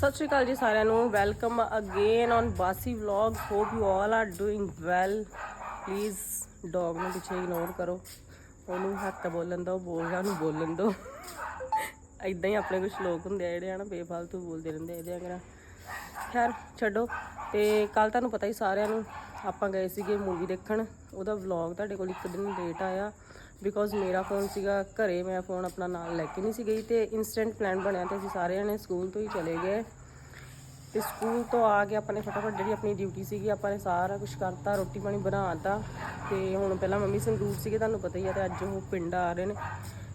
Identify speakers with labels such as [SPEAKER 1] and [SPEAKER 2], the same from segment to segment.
[SPEAKER 1] ਸਤਿ ਸ਼੍ਰੀ ਅਕਾਲ ਜੀ ਸਾਰਿਆਂ ਨੂੰ। Welcome again on Bassi vlog hope you all are doing well please dog ਨੂੰ ਪਿੱਛੇ ਇਗਨੋਰ ਕਰੋ। ਉਹਨੂੰ ਹੱਥ ਬੋਲਣ ਦਿਓ ਬੋਲ ਨੂੰ ਬੋਲਣ ਦਿਓ। ਇਦਾਂ ਹੀ ਆਪਣੇ ਕੁਝ ਲੋਕ ਹੁੰਦੇ ਆ ਜਿਹੜੇ, ਹਨਾ, ਬੇਫਾਲਤੂ ਬੋਲਦੇ ਰਹਿੰਦੇ ਆ ਇਹਦੇ ਅਗਰ। ਖੈਰ, ਛੱਡੋ। ਤੇ ਕੱਲ ਤੁਹਾਨੂੰ ਪਤਾ ਹੀ ਸਾਰਿਆਂ ਨੂੰ, ਆਪਾਂ ਗਏ ਸੀਗੇ ਮੂਵੀ ਦੇਖਣ। ਉਹਦਾ ਵਲੌਗ ਤੁਹਾਡੇ ਕੋਲ ਇੱਕ ਦਿਨ ਲੇਟ ਆਇਆ। ਬਿਕੋਜ਼ ਮੇਰਾ ਫੋਨ ਸੀਗਾ, ਘਰੇ ਮੈਂ ਫੋਨ ਆਪਣਾ ਨਾਲ ਲੈ ਕੇ ਨਹੀਂ ਸੀ ਗਈ ਤੇ ਇਨਸਟੈਂਟ ਪਲਾਨ ਬਣਿਆ ਤੇ ਅਸੀਂ ਸਾਰੇ ਜਣੇ ਸਕੂਲ ਤੋਂ ਹੀ ਚਲੇ ਗਏ। ਤੇ ਸਕੂਲ ਤੋਂ ਆ ਕੇ ਆਪਾਂ ਨੇ ਫਟਾਫਟ ਜਿਹੜੀ ਆਪਣੀ ਡਿਊਟੀ ਸੀਗੀ, ਆਪਾਂ ਨੇ ਸਾਰਾ ਕੁਝ ਕਰਤਾ, ਰੋਟੀ ਪਾਣੀ ਬਣਾਤਾ ਤੇ ਹੁਣ ਪਹਿਲਾਂ ਮੰਮੀ ਸੰਗਰੂਰ ਸੀਗੇ, ਤੁਹਾਨੂੰ ਪਤਾ ਹੀ ਆ ਤੇ ਅੱਜ ਉਹ ਪਿੰਡ ਆ ਰਹੇ ਨੇ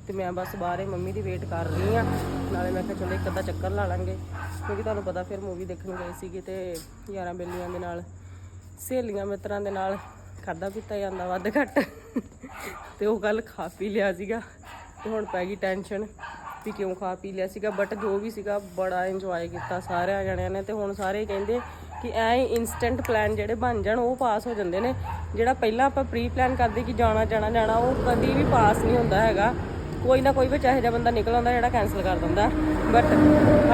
[SPEAKER 1] ਤੇ ਮੈਂ ਬਸ ਬਾਹਰੇ ਮੰਮੀ ਦੀ ਵੇਟ ਕਰ ਰਹੀ ਆ ਨਾਲੇ ਮੈਂ ਕਿਹਾ ਚਲੋ ਇੱਕ ਅੱਧਾ ਚੱਕਰ ਲਾ ਲਾਂਗੇ, ਕਿਉਂਕਿ ਤੁਹਾਨੂੰ ਪਤਾ ਫਿਰ ਮੂਵੀ ਦੇਖਣ ਗਏ ਸੀਗੇ ਤੇ ਯਾਰਾਂ ਬੇਲੀਆਂ ਦੇ ਨਾਲ, ਸਹੇਲੀਆਂ ਮਿੱਤਰਾਂ ਦੇ ਨਾਲ ਖਾਦਾ ਪੀਤਾ ਜਾਂਦਾ ਵੱਧ ਘੱਟ। ਤੇ ਉਹ ਗੱਲ ਖਾ ਪੀ ਲਿਆ ਸੀਗਾ ਤੇ ਹੁਣ ਪੈ ਗਈ ਟੈਨਸ਼ਨ ਵੀ ਕਿਉਂ ਖਾ ਪੀ ਲਿਆ ਸੀਗਾ ਬਟ ਜੋ ਵੀ ਸੀਗਾ ਬੜਾ ਇੰਜੋਏ ਕੀਤਾ ਸਾਰਿਆਂ ਜਣਿਆਂ ਨੇ ਤੇ ਹੁਣ ਸਾਰੇ ਕਹਿੰਦੇ ਕਿ ਐ ਇਨਸਟੈਂਟ ਪਲਾਨ ਜਿਹੜੇ ਬਣ ਜਾਣ, ਉਹ ਪਾਸ ਹੋ ਜਾਂਦੇ ਨੇ। ਜਿਹੜਾ ਪਹਿਲਾਂ ਆਪਾਂ ਪ੍ਰੀ ਪਲਾਨ ਕਰਦੇ ਕਿ ਜਾਣਾ ਜਾਣਾ ਜਾਣਾ, ਉਹ ਕਦੀ ਵੀ ਪਾਸ ਨਹੀਂ ਹੁੰਦਾ ਹੈਗਾ। ਕੋਈ ਨਾ ਕੋਈ ਵਿੱਚ ਇਹੋ ਜਿਹਾ ਬੰਦਾ ਨਿਕਲ ਆਉਂਦਾ ਜਿਹੜਾ ਕੈਨਸਲ ਕਰ ਦਿੰਦਾ। ਬਟ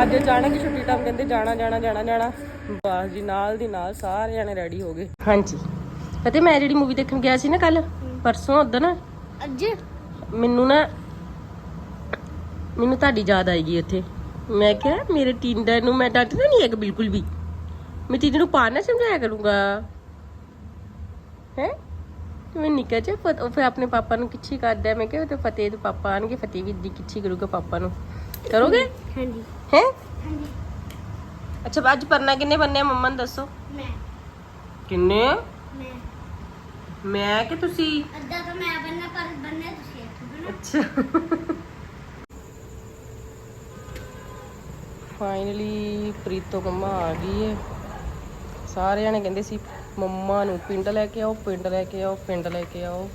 [SPEAKER 1] ਅੱਜ ਅਚਾਨਕ ਹੀ ਛੁੱਟੀ ਟਾਈਮ ਕਹਿੰਦੇ ਜਾਣਾ ਜਾਣਾ ਜਾਣਾ ਜਾਣਾ। ਬਸ ਜੀ, ਨਾਲ ਦੀ ਨਾਲ ਸਾਰੇ ਜਣੇ ਰੈਡੀ ਹੋ ਗਏ। ਹਾਂਜੀ। ਅਤੇ ਮੈਂ ਜਿਹੜੀ ਮੂਵੀ ਦੇਖਣ ਗਿਆ ਸੀ ਨਾ ਕੱਲ ਪਰਸੋਂ ਉਦੋਂ ਨਾ
[SPEAKER 2] ਅੱਜ?
[SPEAKER 1] ਮੈਨੂੰ ਨਾ ਮੈਨੂੰ ਤੁਹਾਡੀ ਯਾਦ ਆਏਗੀ ਉੱਥੇ। ਮੈਂ ਕਿਹਾ ਮੇਰੇ ਟਿੰਡਰ ਨੂੰ ਮੈਂ ਡਾਂਟਣਾ ਨਹੀਂ ਹੈਗਾ ਬਿਲਕੁਲ ਵੀ। ਮੈਂ ਟਿੰਡਰ ਨੂੰ ਪਾਣਾ ਸਮਝਾਇਆ ਕਰੂੰਗਾ। ਹੈ? ਮੈਂ ਨਿੱਕਾ ਜਿਹਾ ਫਤ- ਉਹ ਫਿਰ ਆਪਣੇ ਪਾਪਾ ਨੂੰ ਕਿੱਛੀ ਕਰਦਾ। ਮੈਂ ਕਿਹਾ ਉਹ ਤੇ ਫਤਿਹ ਦੇ ਪਾਪਾ ਆਣਗੇ ਫਤਿਹ ਵੀ ਦੀ ਕਿੱਛੀ ਕਰੂਗਾ ਪਾਪਾ ਨੂੰ। ਕਰੋਗੇ?
[SPEAKER 2] ਹਾਂਜੀ।
[SPEAKER 1] ਹੈ?
[SPEAKER 2] ਹਾਂਜੀ।
[SPEAKER 1] ਅੱਛਾ ਅੱਜ ਪਰਨਾ ਕਿੰਨੇ ਬੰਨੇ ਮੰਮਾ ਨੂੰ ਦੱਸੋ।
[SPEAKER 2] ਮੈਂ।
[SPEAKER 1] ਕਿੰਨੇ
[SPEAKER 2] ਮੈਂ।
[SPEAKER 1] ਮੈਂ ਕਿ ਤੁਸੀਂ?
[SPEAKER 2] ਅੱਧਾ ਤਾਂ ਮੈਂ ਬੰਨਾ ਪਰ ਬੰਨੇ ਤੁਸੀਂ ਇੱਥੇ ਬਣਾ
[SPEAKER 1] ਅੱਛਾ। ਫਾਈਨਲੀ ਪ੍ਰੀਤੋ ਕੰਮਾ ਆ ਗਈ ਹੈ ਸਾਰੇ ਜਣੇ ਕਹਿੰਦੇ ਸੀ ਮੰਮਾ ਨੂੰ ਪਿੰਡ ਲੈ ਕੇ ਆਓ ਪਿੰਡ ਲੈ ਕੇ ਆਓ ਪਿੰਡ ਲੈ ਕੇ ਆਓ।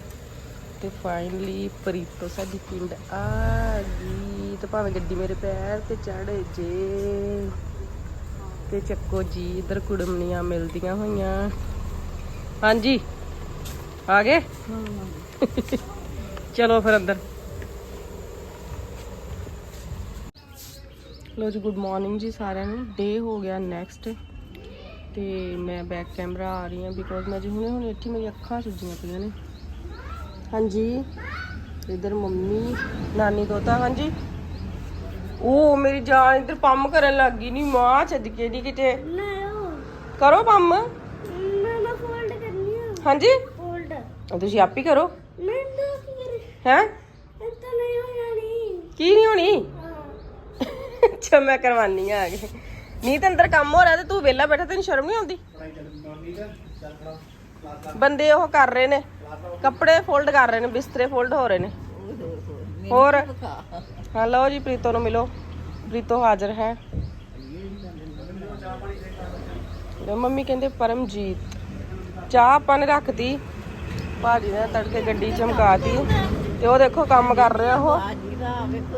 [SPEAKER 1] ਤੇ ਫਾਈਨਲੀ ਪ੍ਰੀਤੋ ਸਾਡੀ ਪਿੰਡ ਆ ਗਈ। ਤੇ ਭਾਵੇਂ ਗੱਡੀ ਮੇਰੇ ਪੈਰ ਤੇ ਚੜ ਜੇ। ਤੇ ਚੱਕੋ ਜੀ ਇਧਰ ਕੁੜਮਣੀਆਂ ਮਿਲਦੀਆਂ ਹੋਈਆਂ। ਹਾਂਜੀ। ਆ ਗਏ? ਚਲੋ ਫਿਰ ਅੰਦਰ। ਲੋ ਜੀ ਗੁੱਡ ਮਾਰਨਿੰਗ ਜੀ ਸਾਰਿਆਂ ਨੂੰ। ਡੇ ਹੋ ਗਿਆ ਨੈਕਸਟ ਤੇ ਮੈਂ ਬੈਕ ਕੈਮਰਾ ਆ ਰਹੀ ਹਾਂ ਬਿਕੋਜ਼ ਮੈਂ ਜੀ ਹੁਣੇ ਹੁਣੇ ਇੱਥੇ ਮੇਰੀ ਅੱਖਾਂ ਸੁੱਜੀਆਂ ਪਈਆਂ ਨੇ। ਹਾਂਜੀ। ਇਧਰ ਮੰਮੀ ਨਾਨੀ ਦੋਤਾ ਹਾਂਜੀ। ਉਹ ਮੇਰੀ ਜਾਨ ਇਧਰ ਪੰਮ ਕਰਨ ਲੱਗ ਗਈ ਨਹੀਂ ਮਾਂ ਛੱਡ ਕੇ ਦੀ ਕਿਤੇ। ਕਰੋ ਪੰਮ।
[SPEAKER 2] ਮੈਂ ਮੈਂ ਫੋਲਡ ਕਰਨੀ
[SPEAKER 1] ਹਾਂਜੀ। ਉਹ ਤੁਸੀਂ ਆਪ ਹੀ ਕਰੋ।
[SPEAKER 2] ਮੈਂ ਤਾਂ ਕੀ ਕਰੇ?
[SPEAKER 1] ਹੈ?
[SPEAKER 2] ਇੱਦਾਂ ਨਹੀਂ ਹੋ ਜਾਣੀ
[SPEAKER 1] ਕੀ ਨਹੀਂ ਹੋਣੀ। ਅੱਛਾ ਮੈਂ ਕਰਵਾਨੀ ਆ ਕੇ। ਨਹੀਂ ਤੇ ਅੰਦਰ ਕੰਮ ਹੋ ਰਿਹਾ ਤੇ ਤੂੰ ਵਿਹਲਾ ਬੈਠਾ ਤੈਨੂੰ ਸ਼ਰਮ ਨਹੀਂ ਆਉਂਦੀ? ਬੰਦੇ ਉਹ ਕਰ ਰਹੇ ਨੇ। ਕੱਪੜੇ ਫੋਲਡ ਕਰ ਰਹੇ ਨੇ ਬਿਸਤਰੇ ਫੋਲਡ ਹੋ ਰਹੇ ਨੇ। ਹੋਰ? ਹਾਂ ਲਓ ਜੀ ਪ੍ਰੀਤੋ ਨੂੰ ਮਿਲੋ। ਪ੍ਰੀਤੋ ਹਾਜ਼ਰ ਹੈ। ਮੰਮੀ ਕਹਿੰਦੇ ਪਰਮਜੀਤ ਚਾਹ ਆਪਾਂ ਨੇ ਰੱਖਤੀ। ਭਾਜੀ ਨੇ ਤੜਕੇ ਗੱਡੀ ਚਮਕਾਤੀ ਤੇ ਉਹ ਦੇਖੋ ਕੰਮ ਕਰ ਰਿਹਾ ਉਹ।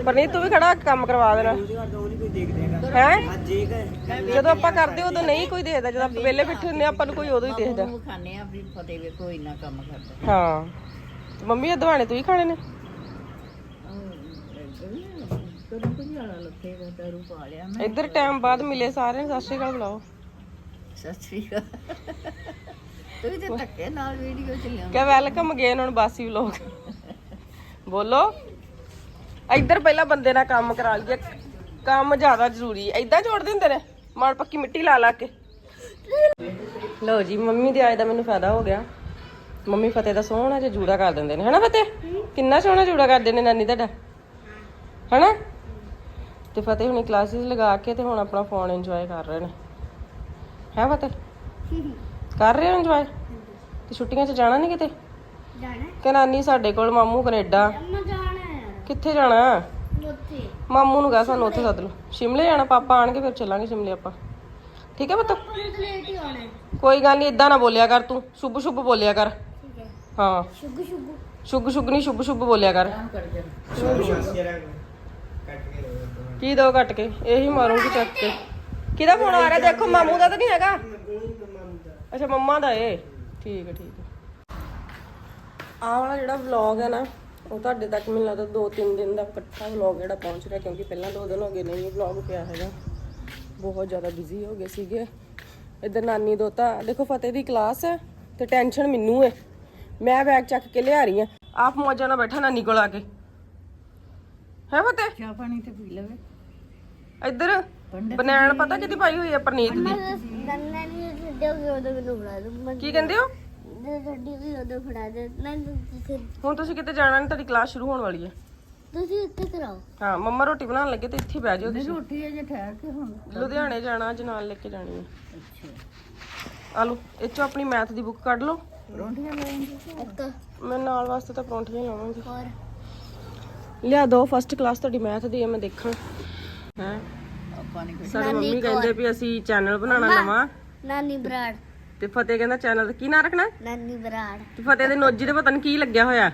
[SPEAKER 1] ਪਰ ਨਹੀਂ ਤੂੰ ਵੀ ਖੜਾ ਕੇ ਕੰਮ ਕਰਵਾ ਦੇਣਾ। ਹੈ? ਜਦੋਂ ਆਪਾਂ ਕਰਦੇ ਉਦੋਂ ਨਹੀਂ ਕੋਈ ਦੇਖਦਾ ਜਦੋਂ ਆਪਾਂ ਵਿਹਲੇ ਬੈਠੇ ਹੁੰਦੇ ਆਪਾਂ ਨੂੰ ਕੋਈ ਉਦੋਂ ਹੀ ਦੇਖਦਾ।
[SPEAKER 3] ਖਾਣੇ ਆ ਵੀ ਫਤਿਹ ਵੇਖੋ ਇੰਨਾ ਕੰਮ ਕਰਦਾ।
[SPEAKER 1] ਹਾਂ। ਮੰਮੀ ਇਹ ਦਵਾਣੇ ਤੂੰ ਹੀ ਖਾਣੇ ਨੇ? ਇੱਧਰ ਟਾਈਮ ਬਾਅਦ ਮਿਲੇ ਸਾਰਿਆਂ ਨੂੰ ਸਤਿ ਸ਼੍ਰੀ ਅਕਾਲ ਬੁਲਾਓ।
[SPEAKER 3] ਸਤਿ ਸ੍ਰੀ ਅਕਾਲ। ਤੂੰ ਤੇ ਧੱਕੇ ਨਾਲ ਵੀਡੀਓ ਚ ਲਿਆ
[SPEAKER 1] ਕਹ ਵੈਲਕਮ ਅਗੇਨ ਹੁਣ ਬਾਸੀ ਵਲੋਗ ਬੋਲੋ। ਇੱਧਰ ਪਹਿਲਾਂ ਬੰਦੇ ਨਾਲ ਕੰਮ ਕਰਾ ਲਈਏ। ਕੰਮ ਜ਼ਿਆਦਾ ਜ਼ਰੂਰੀ ਹੈ। ਇਦਾਂ ਜੋੜ ਦਿੰਦੇ ਨੇ। ਮਾੜ ਪੱਕੀ ਮਿੱਟੀ ਲਾ ਲਾ ਕੇ। ਲਓ ਜੀ, ਮੰਮੀ ਦੇ ਆਏ ਦਾ ਮੈਨੂੰ ਫਾਇਦਾ ਹੋ ਗਿਆ। ਮੰਮੀ ਫਤਿਹ ਦਾ ਸੋਹਣਾ ਜਿਹਾ ਜੂੜਾ ਕਰ ਦਿੰਦੇ ਨੇ। ਹਨਾ ਫਤਿਹ? ਕਿੰਨਾ ਸੋਹਣਾ ਜੂੜਾ ਕਰਦੇ ਨੇ ਨਾਨੀ ਤੁਹਾਡਾ। ਹਨਾ? ਤੇ ਫਤਿਹ ਹੁਣੀ ਕਲਾਸਿਸ ਲਗਾ ਕੇ ਤੇ ਹੁਣ ਆਪਣਾ ਫੋਨ ਇੰਜੋਏ ਕਰ ਰਹੇ ਨੇ। ਹੈ ਫਤਿਹ? ਕਰ ਰਹੇ ਹੋ ਇੰਜੋਏ ਤੇ ਛੁੱਟੀਆਂ 'ਚ ਜਾਣਾ ਨਹੀਂ ਕਿਤੇ?
[SPEAKER 2] ਜਾਣਾ।
[SPEAKER 1] ਕਿ ਨਾਨੀ ਸਾਡੇ ਕੋਲ ਮਾਮੂ ਕੈਨੇਡਾ।
[SPEAKER 2] ਅੰਮਾ ਜਾਣਾ ਹੈ
[SPEAKER 1] ਕਿੱਥੇ ਜਾਣਾ?
[SPEAKER 2] ਉੱਥੇ।
[SPEAKER 1] ਮਾਮੂ ਨੂੰ ਕਹ ਸਾਨੂੰ ਉੱਥੇ ਸੱਦ ਲਓ। ਸ਼ਿਮਲੇ ਜਾਣਾ ਪਾਪਾ ਆਣਗੇ ਫਿਰ ਚੱਲਾਂਗੇ ਸ਼ਿਮਲੇ ਆਪਾਂ। ਠੀਕ ਹੈ ਪੁੱਤ?
[SPEAKER 2] ਆਪਾਂ ਨੂੰ ਤਾਂ ਲੇਟ ਹੀ ਆਉਣਾ। ਹੈ
[SPEAKER 1] ਕੋਈ ਗੱਲ ਨਹੀਂ ਇਦਾਂ ਨਾ ਬੋਲਿਆ ਕਰ ਤੂੰ। ਸ਼ੁਭ ਸ਼ੁਭ ਬੋਲਿਆ ਕਰ।
[SPEAKER 2] ਠੀਕ ਹੈ।
[SPEAKER 1] ਹਾਂ।
[SPEAKER 2] ਸ਼ੁਗੂ ਸ਼ੁਗੂ
[SPEAKER 1] ਸ਼ੁਗ ਸ਼ੁਗ ਨਹੀਂ ਸ਼ੁਭ ਸ਼ੁਭ ਬੋਲਿਆ ਕਰ। ਕੀ ਦੋ। ਕੱਟ ਕੇ? ਇਹੀ ਮਾਰੂੰਗੀ ਚੱਕ ਕੇ। ਕਿਹਦਾ ਫੋਨ ਆ ਰਿਹਾ? ਦੇਖੋ ਮਾਮੂ ਦਾ ਤਾਂ ਨਹੀਂ ਹੈਗਾ। ਅੱਛਾ ਮੰਮਾ ਦਾ ਏ। ਠੀਕ ਹੈ ਠੀਕ ਹੈ। ਆਹ ਵਾਲਾ ਜਿਹੜਾ ਵਲੌਗ ਹੈ ਨਾ ਉਹ ਤੁਹਾਡੇ ਤੱਕ ਮੈਨੂੰ ਲੱਗਦਾ 2-3 ਦਿਨ ਦਾ ਇਕੱਠਾ ਵਲੌਗ ਜਿਹੜਾ ਪਹੁੰਚ ਰਿਹਾ ਕਿਉਂਕਿ ਪਹਿਲਾਂ 2 ਦਿਨ ਹੋ ਗਏ ਨਹੀਂ ਵਲੌਗ ਪਿਆ ਹੈਗਾ। ਬਹੁਤ ਜ਼ਿਆਦਾ ਬਿਜ਼ੀ ਹੋ ਗਏ ਸੀਗੇ। ਇੱਧਰ ਨਾਨੀ ਦੋਤਾ ਦੇਖੋ ਫਤਿਹ ਦੀ ਕਲਾਸ ਹੈ ਤੇ ਟੈਨਸ਼ਨ ਮੈਨੂੰ ਹੈ। ਮੈਂ ਬੈਗ ਚੱਕ ਕੇ ਲਿਆ ਰਹੀ ਆ ਆਪ ਮੌਜਾਂ ਨਾਲ ਬੈਠਾ ਨਾਨੀ ਕੋਲ ਆ ਕੇ। ਹੈ ਫਤਿਹ?
[SPEAKER 3] ਚਾਹ ਪਾਣੀ ਤੇ ਪੀ ਲਵੇ।
[SPEAKER 1] ਇੱਧਰ। ਬਨੈਣ ਪਤਾ ਕਿਹਦੀ ਪਾਈ ਹੋਈ ਹੈ ਪਰਨੀਤ ਦੀ?
[SPEAKER 2] ਨੰਨਾ ਨਹੀਂ ਛੱਡਿਓ ਕਿ ਉਦੋਂ ਮੈਨੂੰ ਫੜਾ ਦੂੰ ਮੈਂ
[SPEAKER 1] ਕੀ ਕਹਿੰਦੇ ਹੋ?
[SPEAKER 2] ਜੇ ਛੱਡੀ ਵੀ ਉਦੋਂ ਫੜਾ ਦੇ ਮੈਂ ਤੁਸੀਂ
[SPEAKER 1] ਹੁਣ ਤੁਸੀਂ ਕਿਤੇ ਜਾਣਾ ਨਹੀਂ ਤੁਹਾਡੀ ਕਲਾਸ ਸ਼ੁਰੂ ਹੋਣ ਵਾਲੀ ਹੈ
[SPEAKER 2] ਤੁਸੀਂ ਇੱਥੇ ਕਰਾਓ।
[SPEAKER 1] ਹਾਂ ਮੰਮਾ ਰੋਟੀ ਬਣਾਉਣ ਲੱਗੇ ਤੇ ਇੱਥੇ ਬਹਿ ਜਾਓ ਤੁਸੀਂ।
[SPEAKER 3] ਰੋਟੀ ਅਜੇ ਠਹਿਰ ਕੇ ਹੁਣ
[SPEAKER 1] ਲੁਧਿਆਣੇ ਜਾਣਾ ਅੱਜ ਨਾਲ ਲੈ ਕੇ ਜਾਣੀ ਹੈ
[SPEAKER 3] ਅੱਛਾ।
[SPEAKER 1] ਆ ਲਓ ਇਹ ਚੋਂ ਆਪਣੀ ਮੈਥ ਦੀ ਬੁੱਕ ਕੱਢ ਲਓ।
[SPEAKER 3] ਰੋਟੀਆਂ ਲੈਣਗੇ
[SPEAKER 2] ਇੱਕ।
[SPEAKER 1] ਮੈਂ ਨਾਲ ਵਾਸਤੇ ਤਾਂ ਪਰੌਂਠੀਆਂ ਲਾਵਾਂਗੀ।
[SPEAKER 2] ਹੋਰ?
[SPEAKER 1] ਲਿਆ ਦੋ ਫਸਟ ਕਲਾਸ ਤੁਹਾਡੀ ਮੈਥ ਦੀ ਹੈ ਮੈਂ ਦੇਖਾਂ। ਹੈ?
[SPEAKER 3] ਆਪਾਂ ਨਹੀਂ ਕੁਝ
[SPEAKER 1] ਸਾਡੀ ਮੰਮੀ ਕਹਿੰਦੇ ਵੀ ਅਸੀਂ ਚੈਨਲ ਬਣਾਉਣਾ ਨਵਾਂ।
[SPEAKER 2] ਨਾਨੀ ਬਰਾੜ।
[SPEAKER 1] ਤੇ ਫਤਿਹ ਕਹਿੰਦਾ ਚੈਨਲ ਦਾ ਕੀ ਨਾਂ ਰੱਖਣਾ? ਹੈ?
[SPEAKER 2] ਨਾਨੀ ਬਰਾੜ।
[SPEAKER 1] ਤੇ ਫਤਿਹ ਦੇ ਨੋਜੀ ਦੇ ਪਤਾ ਨਹੀਂ ਕੀ ਲੱਗਿਆ ਹੋਇਆ।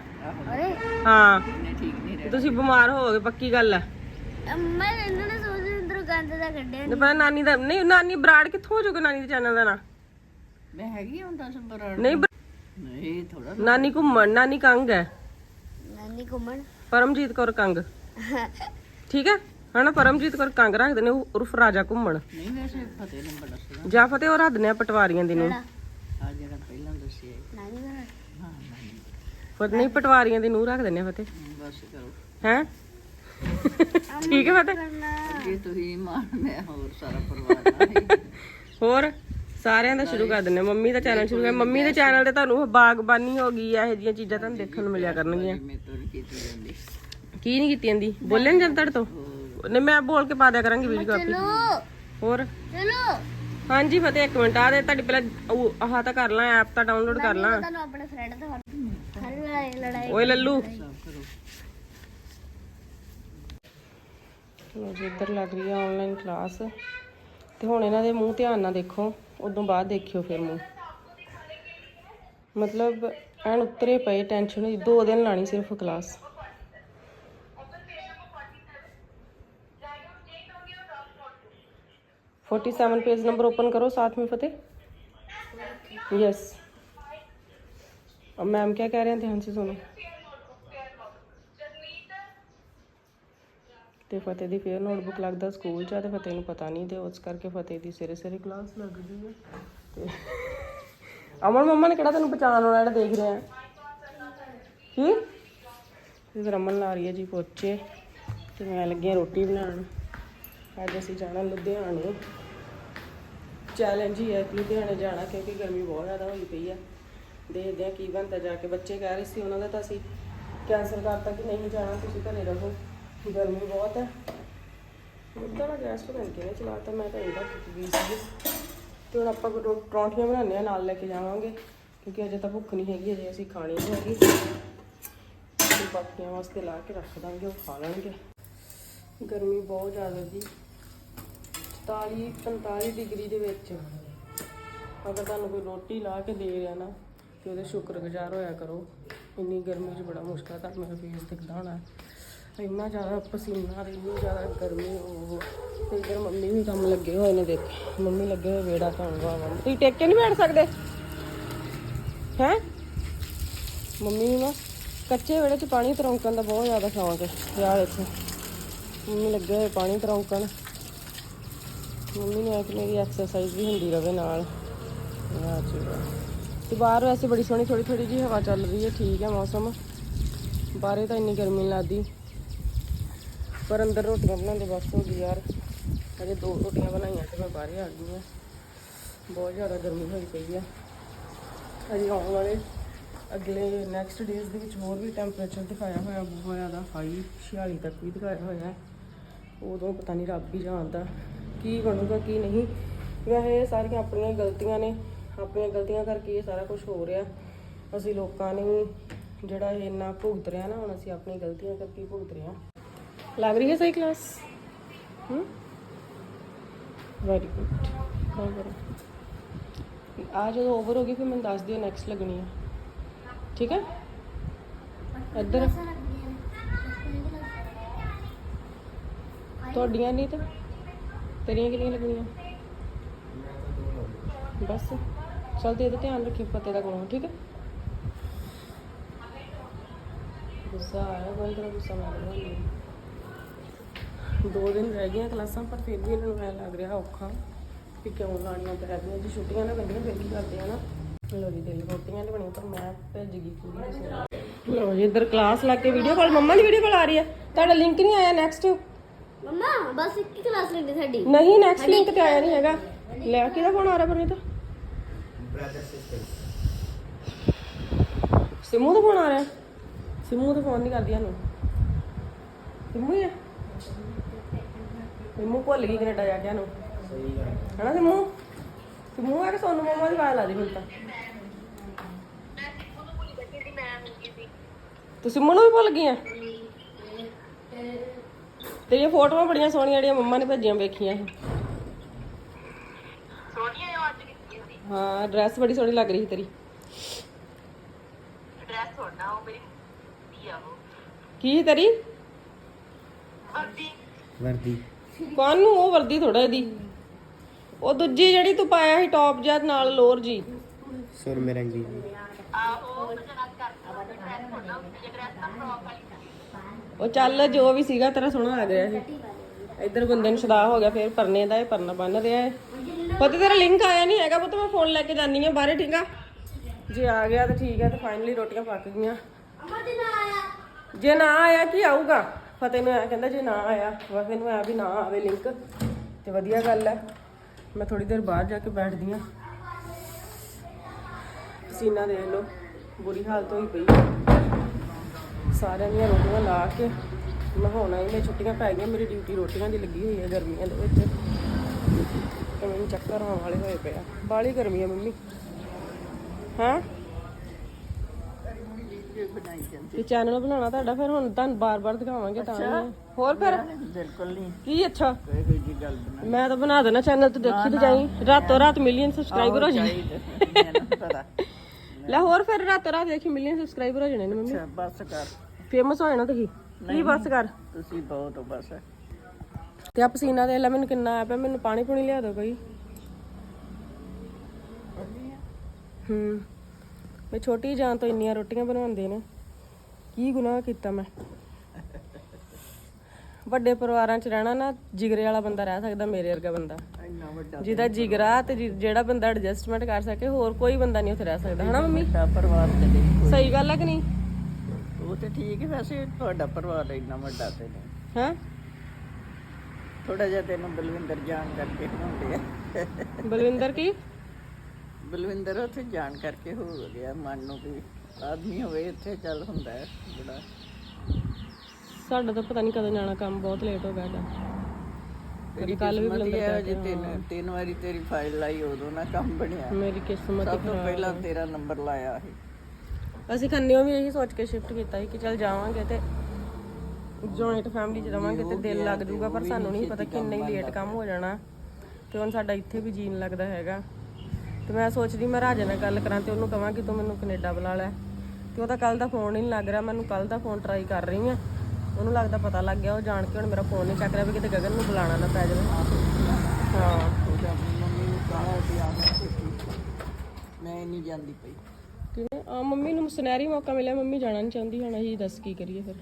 [SPEAKER 2] ਅਰੇ।
[SPEAKER 1] ਹਾਂ।
[SPEAKER 3] ਠੀਕ ਨਹੀਂ
[SPEAKER 1] ਤੇ ਤੁਸੀਂ ਬਿਮਾਰ ਹੋਵੋਗੇ ਪੱਕੀ ਗੱਲ ਹੈ
[SPEAKER 2] ਮੈਂ ਇਹਨਾਂ ਨੇ ਸੋਚ ਅੰਦਰੋਂ ਗੰਦ ਦਾ ਕੱਢਿਆ
[SPEAKER 1] ਤੇ ਪਤਾ ਨਾਨੀ ਦਾ ਨਹੀਂ ਨਾਨੀ ਬਰਾੜ ਕਿੱਥੋਂ ਹੋ ਜਾਊਗਾ ਨਾਨੀ ਦੇ ਚੈਨਲ ਦਾ ਨਾਂ?
[SPEAKER 3] ਮੈਂ ਹੈਗੀ ਹਾਂ 10 ਬਰਾੜ
[SPEAKER 1] ਨਹੀਂ ਬ-
[SPEAKER 3] ਨਹੀਂ ਥੋੜਾ
[SPEAKER 1] ਨਾਨੀ ਘੁੰਮਣ ਨਾਨੀ ਕੰਗ ਹੈ।
[SPEAKER 2] ਨਾਨੀ ਘੁੰਮਣ।
[SPEAKER 1] ਪਰਮਜੀਤ ਕੌਰ ਕੰਗ। ਠੀਕ ਹੈ? ਹਨਾ ਪਰਮਜੀਤ ਕੌਰ ਕੰਗ ਰੱਖਦੇ ਨੇ ਉਹ ਉਰਫ ਰਾਜਾ ਘੁੰਮਣ।
[SPEAKER 3] ਨਹੀਂ ਵੈਸੇ ਫਤਿਹ ਨੇ ਬੜਾ ਸੋਹਣਾ
[SPEAKER 1] ਜਾਂ ਫਤਿਹ ਉਹ ਰੱਖਦੇ ਨੇ ਪਟਵਾਰੀਆਂ ਦੀ ਨੂੰ।
[SPEAKER 3] ਆ ਜਿਹੜਾ ਪਹਿਲਾਂ ਦੱਸਿਆ ਹੈ।
[SPEAKER 1] ਫਤਿਹ ਨਹੀਂ ਪਟਵਾਰੀਆਂ ਦੀ ਨੂੰ ਰੱਖ ਦਿੰਦੇ ਆ ਫਤਿਹ।
[SPEAKER 3] ਬਸ ਕਰੋ।
[SPEAKER 1] ਹੈ? ਠੀਕ ਹੈ ਫਤਿਹ?
[SPEAKER 3] ਜੇ ਤੁਸੀਂ ਮਾਨ ਮੈਂ ਹੋਰ ਸਾਰਾ ਪਰਿਵਾਰ।
[SPEAKER 1] ਹੋਰ? ਸਾਰਿਆਂ ਦਾ ਸ਼ੁਰੂ ਕਰ ਦਿੰਦੇ ਹਾਂ। ਮੰਮੀ ਦਾ ਚੈਨਲ ਸ਼ੁਰੂ ਕਰ ਮੰਮੀ ਦੇ ਚੈਨਲ ਤੇ ਤੁਹਾਨੂੰ ਬਾਗਬਾਨੀ ਹੋ ਗਈ ਇਹੋ ਜਿਹੀਆਂ ਚੀਜ਼ਾਂ ਤੁਹਾਨੂੰ ਦੇਖਣ ਨੂੰ ਮਿਲਿਆ ਕਰਨਗੀਆਂ।
[SPEAKER 3] ਮੈਂ ਤੋਂ ਨਹੀਂ ਕੀਤੀ ਜਾਂਦੀ।
[SPEAKER 1] ਕੀ ਨਹੀਂ ਕੀਤੀ ਜਾਂਦੀ? ਬੋਲੇ ਨਹੀਂ ਜਾਂਦਾ ਤੋਂ? ਨਹੀਂ ਮੈਂ ਬੋਲ ਕੇ ਪਾ ਦਿਆ ਕਰਾਂਗੀ ਵੀਡੀਓ ਕਾਪੀ
[SPEAKER 2] ਚਲੋ
[SPEAKER 1] ਹੋਰ?
[SPEAKER 2] ਚਲੋ।
[SPEAKER 1] ਹਾਂਜੀ ਫਤਿਹ ਇੱਕ ਮਿੰਟ। ਆ ਦੇ ਤੁਹਾਡੀ ਪਹਿਲਾਂ ਉਹ ਆਹ ਤਾਂ ਕਰ ਲਾਂ ਐਪ ਤਾਂ ਡਾਊਨਲੋਡ ਕਰ ਲਾਂ।
[SPEAKER 2] ਤੁਹਾਨੂੰ ਆਪਣੇ ਫਰੈਂਡ ਤੋਂ ਹਰ ਲੜਾਈ ਲੜਾਈ।
[SPEAKER 1] ਓਏ ਲੱਲੂ। ਲੋ ਜੀ ਇੱਧਰ ਲੱਗ ਰਹੀ ਆ ਆਨਲਾਈਨ ਕਲਾਸ ਤੇ ਹੁਣ ਇਹਨਾਂ ਦੇ ਮੂੰਹ ਧਿਆਨ ਨਾਲ ਦੇਖੋ। ਉਦੋਂ ਬਾਅਦ ਦੇਖਿਓ ਫਿਰ ਮੂੰਹ। ਮਤਲਬ ਐਨ ਉਤਰੇ ਪਏ ਟੈਨਸ਼ਨ ਹੋਈ। ਦੋ ਦਿਨ ਲਾਣੀ ਸਿਰਫ class forty seven page number open करो साथ में फतेह यस अब मैम क्या कह रहे हैं ध्यान से सुनो ਤੇ ਫਤਿਹ ਦੀ ਫੇਰ ਨੋਟਬੁੱਕ ਲੱਗਦਾ ਸਕੂਲ 'ਚ ਆ ਤੇ ਫਤਿਹ ਨੂੰ ਪਤਾ ਨਹੀਂ ਤੇ ਉਸ ਕਰਕੇ ਫਤਿਹ ਦੀ ਸਿਰੇ ਸਿਰੇ ਕਲਾਸ ਲੱਗਦੀ ਹੈ ਤੇ ਅਮਨ ਮੰਮਾ ਨੇ ਕਿਹੜਾ ਤੈਨੂੰ ਪਛਾਣ ਵਾਲਾ ਜਿਹੜਾ ਦੇਖ ਰਿਹਾ ਕੀ ਇਧਰ ਰਮਨ ਲਾ ਰਹੀ ਹੈ ਜੀ ਪੋਚੇ ਤੇ ਮੈਂ ਲੱਗੀ ਹਾਂ ਰੋਟੀ ਬਣਾਉਣ ਅੱਜ ਅਸੀਂ ਜਾਣਾ ਲੁਧਿਆਣੇ ਚੈਲੰਜ ਹੀ ਹੈ ਕਿ ਲੁਧਿਆਣੇ ਜਾਣਾ, ਕਿਉਂਕਿ ਗਰਮੀ ਬਹੁਤ ਜ਼ਿਆਦਾ ਹੋਈ ਪਈ ਆ। ਦੇਖਦੇ ਆ ਕੀ ਬਣਦਾ ਜਾ ਕੇ। ਬੱਚੇ ਕਹਿ ਰਹੇ ਸੀ ਉਹਨਾਂ ਦਾ ਤਾਂ ਅਸੀਂ ਕੈਂਸਲ ਕਰਤਾ ਕਿ ਨਹੀਂ ਜਾਣਾ, ਤੁਸੀਂ ਘਰੇ ਰਹੋ। ਗਰਮੀ ਬਹੁਤ ਹੈ। ਮੁੱਦਾ ਨਾ ਗੈਸ ਪਤਾ ਨਹੀਂ ਕਿਹਨੇ ਚਲਾਤਾ, ਮੈਂ ਤਾਂ ਇਹਦਾ ਕੀਤੀ ਗਈ ਸੀ ਤੇ ਹੁਣ ਆਪਾਂ ਪਰੌਂਠੀਆਂ ਬਣਾਉਂਦੇ ਆ ਨਾਲ ਲੈ ਕੇ ਜਾਵਾਂਗੇ। ਕਿਉਂਕਿ ਅਜੇ ਤਾਂ ਭੁੱਖ ਨਹੀਂ ਹੈਗੀ, ਅਜੇ ਅਸੀਂ ਖਾਣੀ ਨਹੀਂ ਹੈਗੀ। ਤੇ ਬਾਕੀਆਂ ਵਾਸਤੇ ਲਾ ਕੇ ਰੱਖ ਦਾਂਗੇ, ਉਹ ਖਾ ਲੈਣਗੇ। ਗਰਮੀ ਬਹੁਤ ਜ਼ਿਆਦਾ ਜੀ। 44 45 ਡਿਗਰੀ ਦੇ ਵਿੱਚ। ਅਗਰ ਤੁਹਾਨੂੰ ਕੋਈ ਰੋਟੀ ਲਾ ਕੇ ਦੇ ਰਿਹਾ ਨਾ, ਤੇ ਉਹਦੇ ਸ਼ੁਕਰਗੁਜ਼ਾਰ ਹੋਇਆ ਕਰੋ। ਇੰਨੀ ਗਰਮੀ 'ਚ ਬੜਾ ਮੁਸ਼ਕਲ ਤਾਂ ਮੇਰਾ ਫੇਸ ਦਿਖਦਾ ਹੋਣਾ। ਇੰਨਾ ਜ਼ਿਆਦਾ ਪਸੀਨਾ ਇੰਨੀ ਜ਼ਿਆਦਾ ਗਰਮੀ, ਉਹ ਤੇ ਇਧਰ ਮੰਮੀ ਵੀ ਕੰਮ ਲੱਗੇ ਹੋਏ ਨੇ ਦੇਖ। ਮੰਮੀ ਲੱਗੇ ਹੋਏ ਵੇੜਾ ਧੋਣ ਮੰਮੀ ਤੁਸੀਂ ਟੇਕੇ ਨਹੀਂ ਬੈਠ ਸਕਦੇ? ਹੈ? ਮੰਮੀ ਨੂੰ ਨਾ ਕੱਚੇ ਵੇੜੇ 'ਚ ਪਾਣੀ ਤਰੌਂਕਣ ਦਾ ਬਹੁਤ ਜ਼ਿਆਦਾ ਸ਼ੌਂਕ ਹੈ, ਯਾਰ ਇੱਥੇ। ਮੰਮੀ ਲੱਗੇ ਹੋਏ ਪਾਣੀ ਤਰੌਂਕਣ। ਮੰਮੀ ਨੇ ਆ ਕਿ ਮੇਰੀ ਐਕਸਰਸਾਈਜ਼ ਵੀ ਹੁੰਦੀ ਰਵੇ ਨਾਲ। ਵਾਹ ਜੀ ਤੇ ਬਾਹਰ ਵੈਸੇ ਬੜੀ ਸੋਹਣੀ ਥੋੜੀ ਥੋੜੀ ਜੀ ਹਵਾ ਚੱਲ ਰਹੀ ਹੈ, ਠੀਕ ਹੈ ਮੌਸਮ। ਬਾਹਰੇ ਤਾਂ ਇੰਨੀ ਗਰਮੀ ਨਹੀਂ ਲੱਗਦੀ। ਪਰ ਅੰਦਰ ਰੋਟੀਆਂ ਬਣਾਉਂਦੇ ਬਸ ਹੋ ਗਈ ਯਾਰ। ਅਜੇ ਦੋ ਰੋਟੀਆਂ ਬਣਾਈਆਂ ਤੇ ਮੈਂ ਬਾਹਰੇ ਆ ਗਈ ਹਾਂ। ਬਹੁਤ ਜ਼ਿਆਦਾ ਗਰਮੀ ਹੋਈ ਪਈ ਆ। ਅਜੇ ਆਉਣ ਵਾਲੇ ਅਗਲੇ ਨੈਕਸਟ ਡੇਜ਼ ਦੇ ਵਿੱਚ ਹੋਰ ਵੀ ਟੈਂਪਰੇਚਰ ਦਿਖਾਇਆ ਹੋਇਆ, ਬਹੁਤ ਜ਼ਿਆਦਾ ਹਾਈ 46 ਤੱਕ ਵੀ ਦਿਖਾਇਆ ਹੋਇਆ। ਹੈ ਉਦੋਂ ਪਤਾ ਨਹੀਂ ਰੱਬ ਹੀ ਜਾਣਦਾ। ਕੀ ਬਣੂਗਾ ਕੀ ਨਹੀਂ ਵੈਸੇ ਇਹ ਸਾਰੀਆਂ ਆਪਣੀਆਂ ਹੀ ਗਲਤੀਆਂ ਨੇ ਆਪਣੀਆਂ ਗਲਤੀਆਂ ਕਰਕੇ ਇਹ ਸਾਰਾ ਕੁਝ ਹੋ ਰਿਹਾ ਅਸੀਂ ਲੋਕਾਂ ਨੇ ਹੀ ਜਿਹੜਾ ਇਹ ਇੰਨਾ ਭੁਗਤ ਰਿਹਾ ਨਾ ਹੁਣ ਅਸੀਂ ਆਪਣੀ ਗਲਤੀਆਂ ਕਰਕੇ ਹੀ ਭੁਗਤ ਰਹੇ ਹਾਂ ਲੱਗ ਰਹੀ ਹੈ ਸਹੀ ਕਲਾਸ ਹੂੰ ਵੈਰੀ ਗੁੱਡ ਬਹੁਤ ਕਰੋ ਆ ਜਦੋਂ ਓਵਰ ਹੋ ਗਈ ਫਿਰ ਮੈਨੂੰ ਦੱਸ ਦਿਓ ਨੈਕਸਟ ਲੱਗਣੀ ਹੈ ਠੀਕ ਹੈ ਇੱਧਰ ਤੁਹਾਡੀਆਂ ਨਹੀਂ ਤਾਂ ਤੇਰੀਆਂ ਕਿੰਨੀਆਂ ਲੱਗਣੀਆਂ? ਬਸ, ਚਲ ਤੇ ਇਹਦਾ ਧਿਆਨ ਰੱਖੀ ਪਤੇ ਦਾ ਕੋਲੋਂ, ਠੀਕ ਹੈ? ਗੁੱਸਾ ਆਇਆ ਕੋਈ ਤਰ੍ਹਾਂ ਗੁੱਸਾ ਮਾਰ ਰਿਹਾ ਦੋ ਦਿਨ ਰਹਿ ਗਈਆਂ ਕਲਾਸਾਂ, ਪਰ ਫਿਰ ਵੀ ਇਹਨਾਂ ਨੂੰ ਐ ਲੱਗ ਰਿਹਾ ਔਖਾ ਕਿ ਕਿਉਂ ਲਾਣੀਆਂ ਪੈ ਰਹੀਆਂ ਜੀ ਛੁੱਟੀਆਂ ਨਾ ਪੈਂਦੀਆਂ, ਫਿਰ ਕੀ ਕਰਦੇ ਆ ਨਾ ਲੋ ਜੀ ਦਿਲ ਰੋਟੀਆਂ ਲਿਆਉਣੀਆਂ ਪਰ ਮੈਂ ਭੱਜ ਗਈ ਪੂਰੀ ਕਿਸੇ ਲੋ ਜੀ, ਇੱਧਰ ਕਲਾਸ ਲਾ ਕੇ ਵੀਡੀਓ ਕਾਲ ਮੰਮਾ ਦੀ ਵੀਡੀਓ ਕਾਲ ਆ ਰਹੀ ਹੈ। ਤੁਹਾਡਾ ਲਿੰਕ ਨਹੀਂ ਆਇਆ ਨੈਕਸਟ
[SPEAKER 2] ਮੰਮਾ ਬਸ ਇੱਕ ਹੀ ਕਲਾਸ ਲੈਣੀ ਸਾਡੀ।
[SPEAKER 1] ਨਹੀਂ ਨੈਕਸਟ ਲਿੰਕ ਤੇ ਆਇਆ ਨਹੀਂ ਹੈਗਾ। ਲੈ ਕਿਹਦਾ ਫੋਨ ਆ ਰਿਹਾ ਪਰਨੀਤ? ਸਿਮੂ ਦਾ ਫੋਨ ਆ ਰਿਹਾ। ਸਿਮੂ ਦਾ ਫੋਨ ਨਹੀਂ ਕਰਦੀ ਸਾਨੂੰ। ਸਿਮੂ ਹੀ ਆ? ਸਿਮੂ ਭੁੱਲ ਗਈ ਕੈਨੇਡਾ ਜਾ ਕੇ ਸਾਨੂੰ। ਹਨਾ ਸਿਮੂ? ਸਿਮੂ ਆ ਕੇ ਸੋਨੂੰ ਮਮਾ ਦੀ ਆਵਾਜ਼ ਲਾ ਦੀ ਹੁਣ ਤਾਂ। ਤੂੰ ਸਿਮੂ ਨੂੰ ਵੀ ਭੁੱਲ ਗਈ ਆ? ਤੇਰੀਆਂ ਫੋਟੋਆਂ ਬੜੀਆਂ ਸੋਹਣੀਆਂ ਜਿਹੜੀਆਂ ਮੰਮਾ ਨੇ ਭੇਜੀਆਂ ਵੇਖੀਆਂ ਸੀ। ਹਾਂ ਡਰੈਸ ਬੜੀ ਸੋਹਣੀ ਲੱਗ ਰਹੀ ਸੀ ਤੇਰੀ। ਡਰੈਸ ਥੋੜਾ ਉਹ ਮੇਰੀ ਕੀ ਸੀ ਤੇਰੀ?
[SPEAKER 4] ਵਰਦੀ।
[SPEAKER 1] ਕੌਣ ਨੂੰ ਉਹ ਵਰਦੀ ਥੋੜਾ ਇਹਦੀ ਉਹ ਦੂਜੀ ਜਿਹੜੀ ਤੂੰ ਪਾਇਆ ਸੀ ਟੌਪ ਜਿਹਾ ਨਾਲ ਲੋਅਰ ਜੀ।
[SPEAKER 4] ਸੁਰ ਮੇਰੰਗੀ
[SPEAKER 1] ਉਹ ਚੱਲ ਜੋ ਵੀ ਸੀਗਾ ਤੇਰਾ ਸੋਹਣਾ ਲੱਗ ਰਿਹਾ ਸੀ ਇੱਧਰ ਬੰਦੇ ਨੂੰ ਸ਼ਦਾ ਹੋ ਗਿਆ ਫੇਰ ਪਰਨੇ ਦਾ ਇਹ ਪਰਨਾ ਬੰਨ ਰਿਹਾ ਹੈ ਪਤਾ ਤੇਰਾ ਲਿੰਕ ਆਇਆ ਨਹੀਂ ਹੈਗਾ ਪੁੱਤ ਮੈਂ ਫੋਨ ਲੈ ਕੇ ਜਾਨੀ ਆ ਬਾਹਰੇ ਠੀਕ ਆ? ਜੇ ਆ ਗਿਆ ਤਾਂ ਠੀਕ ਹੈ ਤੇ ਫਾਈਨਲੀ ਰੋਟੀਆਂ ਪੱਕ ਗਈਆਂ।
[SPEAKER 2] ਅਮਾ ਦੀ ਨਾ ਆਇਆ।
[SPEAKER 1] ਜੇ ਨਾ ਆਇਆ ਕੀ ਆਊਗਾ? ਫਤਿਹ ਨੂੰ ਐਂ ਕਹਿੰਦਾ ਜੇ ਨਾ ਆਇਆ ਫਤਿਹ ਨੂੰ ਆ ਵੀ ਨਾ ਆਵੇ ਲਿੰਕ ਤੇ ਵਧੀਆ ਗੱਲ ਹੈ ਮੈਂ ਥੋੜੀ ਦੇਰ ਬਾਹਰ ਜਾ ਕੇ ਬੈਠਦੀ ਆ ਪਸੀਨਾ ਦੇਖ ਲਓ ਬੁਰੀ ਹਾਲਤ ਹੋਈ ਪਈ। ਸਾਰਿਆਂ ਦੀਆਂ ਰੋਟੀਆਂ ਲਾ ਕੇ ਨਹਾਉਣਾ ਹੀ ਮੈਂ ਛੁੱਟੀਆਂ ਪੈ ਗਈਆਂ ਮੇਰੀ ਡਿਊਟੀ ਰੋਟੀਆਂ ਦੀ ਲੱਗੀ ਹੋਈ ਹੈ ਗਰਮੀਆਂ ਦੇ ਵਿੱਚ। ਤੇ ਮੈਨੂੰ ਚੱਕਰ ਆਉਣ ਵਾਲੇ ਹੋਏ ਪਏ ਆ। ਬਾਹਲੀ ਗਰਮੀ ਆ ਮੰਮੀ। ਹਾਂ? ਤੇ ਚੈਨਲ ਬਣਾਉਣਾ ਤੁਹਾਡਾ ਫਿਰ ਹੁਣ ਤੁਹਾਨੂੰ ਬਾਰ-ਬਾਰ ਦਿਖਾਵਾਂਗੇ ਤਾਂ। ਹੋਰ ਫਿਰ?
[SPEAKER 3] ਬਿਲਕੁਲ ਨਹੀਂ।
[SPEAKER 1] ਕੀ ਅੱਛਾ? ਮੈਂ ਤਾਂ ਬਣਾ ਦੇਣਾ ਚੈਨਲ ਤੇ ਦੇਖੀ ਤੇ ਜਾਈ। ਰਾਤੋਂ ਰਾਤ ਮਿਲੀਅਨ ਸਬਸਕ੍ਰਾਈਬਰ ਹੋ
[SPEAKER 3] ਪਤਾ।
[SPEAKER 1] ਲੈ ਹੋਰ ਫਿਰ ਰਾਤੋਂ ਰਾਤ ਦੇਖੀ ਮਿਲੀਅਨ ਸਬਸਕ੍ਰਾਈਬਰ ਹੋ ਜਾਣੇ ਨੇ ਮੰਮੀ।
[SPEAKER 3] ਅੱਛਾ ਬਸ ਕਰ।
[SPEAKER 1] ਫੇਮਸ ਹੋ ਜਾਣਾ ਤੁਸੀਂ। ਕੀ ਬਸ ਕਰ?
[SPEAKER 3] ਤੁਸੀਂ ਬਹੁਤ ਹੋ। ਬਸ
[SPEAKER 1] ਤੇ ਆ ਪਸੀਨਾ ਦੇ ਲੈ ਮੈਨੂੰ ਕਿੰਨਾ ਆਇਆ ਪਿਆ ਮੈਨੂੰ ਪਾਣੀ ਪੂਣੀ ਲਿਆ ਦਿਓ ਕੋਈ। ਹੂੰ ਮੈਂ ਛੋਟੀ ਜਾਨ ਤੋਂ ਇੰਨੀਆਂ ਰੋਟੀਆਂ ਬਣਾਉਂਦੇ ਨੇ ਕੀ ਗੁਨਾਹ ਕੀਤਾ ਮੈਂ। ਵੱਡੇ ਪਰਿਵਾਰਾਂ 'ਚ ਰਹਿਣਾ ਨਾ ਜਿਗਰੇ ਵਾਲਾ ਬੰਦਾ ਰਹਿ ਸਕਦਾ ਮੇਰੇ ਵਰਗਾ ਬੰਦਾ।
[SPEAKER 3] ਇੰਨਾ ਵੱਡਾ
[SPEAKER 1] ਜਿਹਦਾ ਜਿਗਰਾ ਤੇ ਜਿ- ਜਿਹੜਾ ਬੰਦਾ ਐਡਜਸਟਮੈਂਟ ਕਰ ਸਕੇ ਹੋਰ ਕੋਈ ਬੰਦਾ ਨਹੀਂ ਉੱਥੇ ਰਹਿ ਸਕਦਾ ਹਨਾ ਮੰਮੀ?
[SPEAKER 3] ਵੱਡਾ ਪਰਿਵਾਰ ਤੇ ਨਹੀਂ
[SPEAKER 1] ਸਹੀ ਗੱਲ ਹੈ ਕਿ ਨਹੀਂ?
[SPEAKER 3] ਉਹ ਤੇ ਠੀਕ ਹੈ ਵੈਸੇ ਤੁਹਾਡਾ ਪਰਿਵਾਰ ਇੰਨਾ ਵੱਡਾ ਤੇ ਨਹੀਂ।
[SPEAKER 1] ਹਾਂ?
[SPEAKER 3] ਥੋੜਾ ਜਿਹਾ ਤੈਨੂੰ ਬਲਵਿੰਦਰ ਜਾਣ ਕਰਕੇ ਹੁੰਦੇ ਆ
[SPEAKER 1] ਬਲਵਿੰਦਰ ਕੀ?
[SPEAKER 3] ਬਲਵਿੰਦਰ ਉੱਥੇ ਜਾਣ ਕਰਕੇ ਹੋ ਗਿਆ ਮਨ ਨੂੰ ਵੀ। ਆਦਮੀ ਹੋਵੇ ਇੱਥੇ ਚੱਲ ਹੁੰਦਾ ਹੈ ਬੜਾ।
[SPEAKER 1] ਸਾਡਾ ਤਾਂ ਪਤਾ ਨਹੀਂ ਕਦੋਂ ਜਾਣਾ ਕੰਮ ਬਹੁਤ ਲੇਟ ਹੋ ਗਿਆ ਸਾਡਾ
[SPEAKER 3] ਤੇਰੀ
[SPEAKER 1] ਕੱਲ੍ਹ ਵੀ
[SPEAKER 3] ਕਿਸਮਤ ਹੀ ਜੇ ਤਿੰਨ ਤਿੰਨ ਵਾਰੀ ਤੇਰੀ ਫਾਈਲ ਲਾਈ ਉਦੋਂ ਨਾ ਕੰਮ ਬਣਿਆ।
[SPEAKER 1] ਮੇਰੀ ਕਿਸਮਤ
[SPEAKER 3] ਸਭ ਤੋਂ ਪਹਿਲਾਂ ਤੇਰਾ ਨੰਬਰ ਲਾਇਆ ਸੀ।
[SPEAKER 1] ਅਸੀਂ ਖੰਨਿਓ ਵੀ ਇਹੀ ਸੋਚ ਕੇ ਸ਼ਿਫਟ ਕੀਤਾ ਸੀ ਕਿ ਚੱਲ ਜਾਵਾਂਗੇ ਤੇ ਜੁਆਇੰਟ ਫੈਮਿਲੀ 'ਚ ਰਵਾਂਗੇ ਤੇ ਦਿਲ ਲੱਗ ਜਾਊਗਾ ਪਰ ਸਾਨੂੰ ਨਹੀਂ ਪਤਾ ਕਿੰਨਾ ਹੀ ਲੇਟ ਕੰਮ ਹੋ ਜਾਣਾ। ਤੇ ਹੁਣ ਸਾਡਾ ਇੱਥੇ ਵੀ ਜੀਣ ਲੱਗਦਾ ਹੈਗਾ। ਤੇ ਮੈਂ ਸੋਚਦੀ ਮੈਂ ਰਾਜੇ ਨਾਲ ਗੱਲ ਕਰਾਂ ਤੇ ਉਹਨੂੰ ਕਹਾਂ ਕਿ ਤੂੰ ਮੈਨੂੰ ਕੈਨੇਡਾ ਬੁਲਾ ਲੈ। ਤੇ ਉਹਦਾ ਕੱਲ ਦਾ ਫੋਨ ਹੀ ਨਹੀਂ ਲੱਗ ਰਿਹਾ ਮੈਨੂੰ ਕੱਲ ਦਾ ਫੋਨ ਟਰਾਈ ਕਰ ਰਹੀ ਆ ਉਹਨੂੰ ਲੱਗਦਾ ਪਤਾ ਲੱਗ ਗਿਆ ਉਹ ਜਾਣ ਕੇ ਹੁਣ ਮੇਰਾ ਫੋਨ ਨਹੀਂ ਚੱਕ ਰਿਹਾ ਵੀ ਕਿਤੇ ਗਗਨ ਨੂੰ ਬੁਲਾਣਾ ਨਾ ਪੈ ਜਾਵੇ। ਹਾਂ।
[SPEAKER 3] ਮੈਂ ਨਹੀਂ ਜਾਂਦੀ ਪਈ।
[SPEAKER 1] ਕਿਵੇਂ? ਆ ਮੰਮੀ ਨੂੰ ਸੁਨਹਿਰੀ ਮੌਕਾ ਮਿਲਿਆ ਮੰਮੀ ਜਾਣਾ ਨਹੀਂ ਚਾਹੁੰਦੀ ਹੁਣ ਅਸੀਂ ਦੱਸ ਕੀ ਕਰੀਏ ਫਿਰ।